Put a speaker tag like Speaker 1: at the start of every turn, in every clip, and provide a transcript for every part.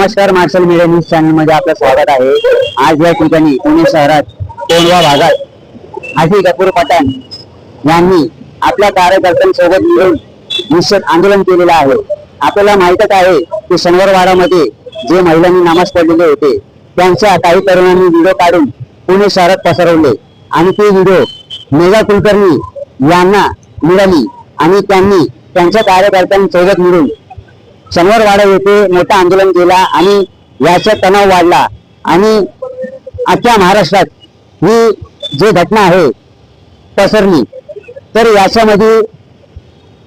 Speaker 1: नमस्कार marshal media news चॅनलमध्ये आपलं स्वागत आहे. आज या ठिकाणी पुणे शहरात कोंडवा भागात हाजी कपूर पठाण यांनी आपल्या कार्यकर्त्यांसोबत मिळून निश्चित आंदोलन केलेलं आहे. आपल्याला माहितच आहे की शनिवारवाडामध्ये जे महिलांनी नामाज पडलेले होते त्यांच्या काही तरुणांनी व्हिडिओ काढून पुणे शहरात पसरवले. आणि ते व्हिडिओ मेघा कुलकर्णी यांना मिळाली आणि त्यांनी त्यांच्या कार्यकर्त्यांसोबत मिळून शनिवारवाडा येथे मोठं आंदोलन केला आणि याचा तणाव वाढला. आणि अख्ख्या महाराष्ट्रात ही जी घटना आहे पसरली तर याच्यामध्ये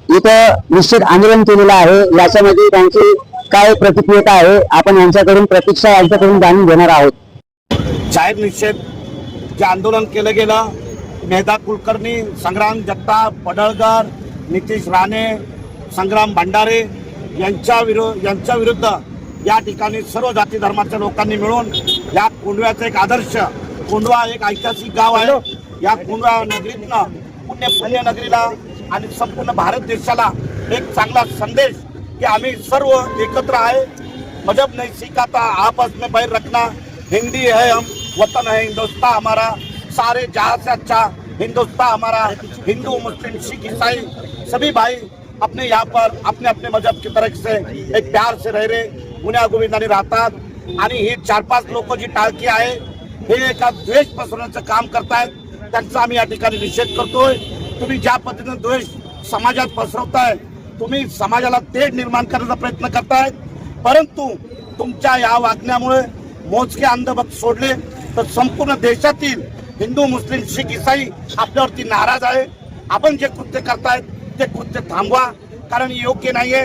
Speaker 1: इथं निश्चित आंदोलन केलेलं आहे. याच्यामध्ये त्यांची काय प्रतिक्रिया आहे आपण यांच्याकडून प्रतीक्षा यांच्याकडून जाणून घेणार आहोत.
Speaker 2: जाहीर निषेध जे आंदोलन केलं गेलं मेहदा कुलकर्णी संग्राम जगताप पडळकर नितीश राणे संग्राम भंडारे यांच्या विरोध यांच्या विरुद्ध या ठिकाणी सर्व जाती धर्माच्या लोकांनी मिळून या कोंडव्याचा एक आदर्श कोंडवा एक ऐतिहासिक गाव आहे. या कोंडवा नगरीतनं पुण्य पुण्य नगरीला आणि संपूर्ण भारत देशाला एक चांगला संदेश की आम्ही सर्व एकत्र आहे. मजहब नाही सीखा आपस में बैर रखना हिंदी है हम वतन है हिंदुस्तान हमारा सारे जहाँ से अच्छा हिंदुस्तान हमारा हिंदू मुस्लिम सिख ईसाई सभी भाई अपने यहाँ पर अपने अपने मजहब की तरफ से एक प्यार से रह रहे गुन्हा गोविंदाने राहतात। आणि हे चार पाच लोक जी टाळकी आहे हे एका द्वेष पसरवण्याचं काम करतायत त्यांचा आम्ही या ठिकाणी निषेध करतोय. तुम्ही ज्या पद्धतीने द्वेष समाजात पसरवताय तुम्ही समाजाला तेढ निर्माण करण्याचा प्रयत्न करतायत. परंतु तुमच्या या वागण्यामुळे मोजके अंधभक्त सोडले तर संपूर्ण देशातील हिंदू मुस्लिम शीख इसाई आपल्यावरती नाराज आहे. आपण जे कृत्य करतायत ते कृत्य थांबवा कारण योग्य योग्य नाहीये.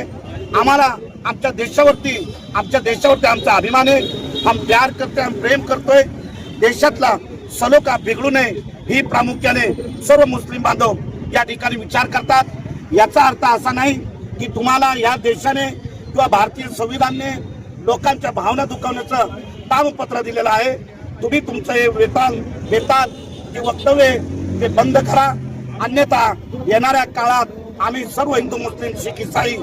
Speaker 2: आम्हाला आमच्या देशावरती आमच्या देशावरती आमचा अभिमान आहे. हम प्यार करतोय हम प्रेम करतोय. देशातला सलोखा बिघडू नये ही प्रामुख्याने सर्व मुस्लिम बांधव या ठिकाणी विचार करतात. याचा अर्थ असा नाही की तुम्हाला या देशाने किंवा भारतीय संविधानने लोकांच्या भावना दुखावण्याचं तामपत्र दिलेलं आहे. तुम्ही तुमचं हे वेताल वेताल जे वक्तव्य आहे, ते बंद करा. अन्यथा येणाऱ्या काळात आम्ही सर्व हिंदू मुस्लिम शीख इसाई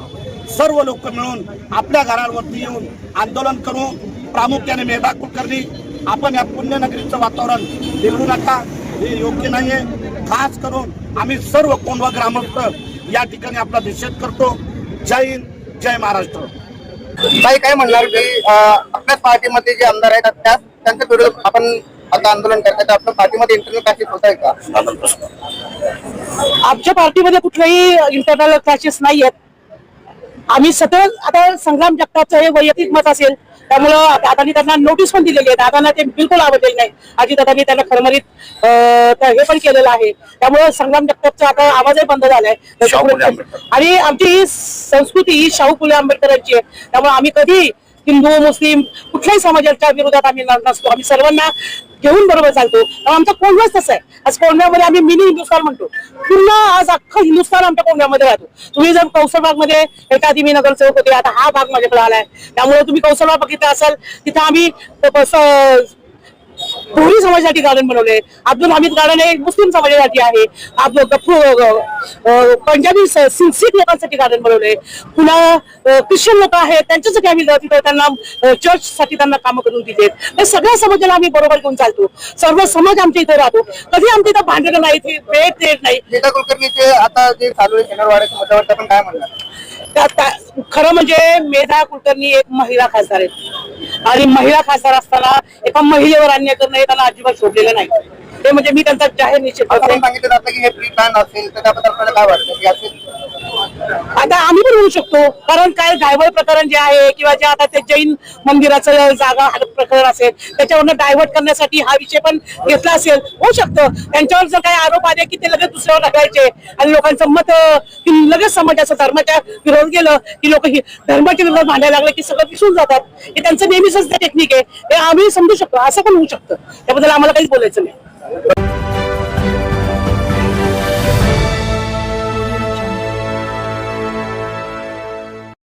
Speaker 2: सर्व लोक मिळून आपल्या घरांवरती येऊन आंदोलन करू. प्रामुख्याने मेधा कुलकर्णी आपण या पुण्यनगरीचं वातावरण बिघडू नका. हे योग्य नाहीये. खास करून आम्ही सर्व कोंढवा ग्रामस्थ या ठिकाणी आपला निषेध करतो. जय हिंद जय महाराष्ट्र.
Speaker 3: काही काय म्हणणार की आपल्याच पार्टीमध्ये जे आमदार आहेत त्या त्यांच्या विरोधात आपण आता आंदोलन करताय तर आपल्या पार्टीमध्ये इंटरनल क्लासेस होत आहे का?
Speaker 4: आमच्या पार्टीमध्ये कुठलेही इंटरनल क्लॅशेस नाही आहेत आम्ही सतत आता संग्राम जगतापचं हे वैयक्तिक मत असेल त्यामुळं दादानी त्यांना नोटीस पण दिलेली आहे. दादांना ते बिलकुल आवडलेले नाही. आजी दादानी त्यांना खरमरीत हे पण केलेलं आहे. त्यामुळे संग्राम जगतापचा आता आवाजही बंद झालाय. आणि आमची ही संस्कृती ही शाहू फुले आंबेडकरांची आहे. त्यामुळे आम्ही कधी हिंदू मुस्लिम कुठल्याही समाजाच्या विरोधात आम्ही नसतो. आम्ही सर्वांना घेऊन बरोबर चालतो. आमचा कोंडवाच तसा आहे. आज कोंडव्यामध्ये आम्ही मिनी हिंदुस्थान म्हणतो. पूर्ण आज अख्खं हिंदुस्थान आमच्या कोंडव्यामध्ये राहतो. तुम्ही जर कौशलबागमध्ये एका आधी मी नगरसेवक होते. आता हा भाग माझ्याकडे आलाय. त्यामुळे तुम्ही कौशलबाग बघितला असाल तिथं आम्ही कोहली समाजासाठी गार्डन बनवले. अब्दुल हमीद गार्डन हे मुस्लिम समाजासाठी आहे. पंजाबी सिख लोकांसाठी गार्डन बनवले. पुन्हा ख्रिश्चन लोक आहेत त्यांच्यासाठी आम्ही तिथं त्यांना चर्च साठी त्यांना कामं करून दिले हे सगळ्या समाजाला आम्ही बरोबर घेऊन चालतो. सर्व समाज आमच्या इथे राहतो. कधी आमच्या इथं भांडणं नाही भेट देत नाही.
Speaker 3: नेता कुलकर्णीचे आता जे चालू आहे मुद्द्यावर आपण काय म्हणणार?
Speaker 4: खरं म्हणजे मेधा कुलकर्णी एक महिला खासदार आहेत. आणि महिला खासदार असताना एका महिलेवर अन्याय करणं हे त्यांना अजिबात शोधलेलं नाही. ते म्हणजे मी त्यांचा जाहीर निश्चित
Speaker 3: सांगितलं जातं की हे प्री प्लॅन असेल तर त्याबद्दल आपल्याला काय वाटतं? की असेल?
Speaker 4: आता आम्ही पण होऊ शकतो. कारण काय डायव्हर्ट प्रकरण जे आहे किंवा जे आता ते जैन मंदिराचं जागा प्रकरण असेल त्याच्यावरनं डायव्हर्ट करण्यासाठी हा विषय पण घेतला असेल. होऊ शकतं. त्यांच्यावर जर काही आरोप आले की ते लगेच दुसऱ्यावर लागायचे आणि लोकांचं मत की लगेच समाजाचं धर्माच्या विरोध गेलं की लोक धर्माच्या विरोधात मांडायला लागले की सगळं विसरून जातात. हे त्यांचं नेहमीच टेक्निक आहे. हे आम्ही समजू शकतो. असं पण होऊ शकतं. त्याबद्दल आम्हाला काहीच बोलायचं नाही.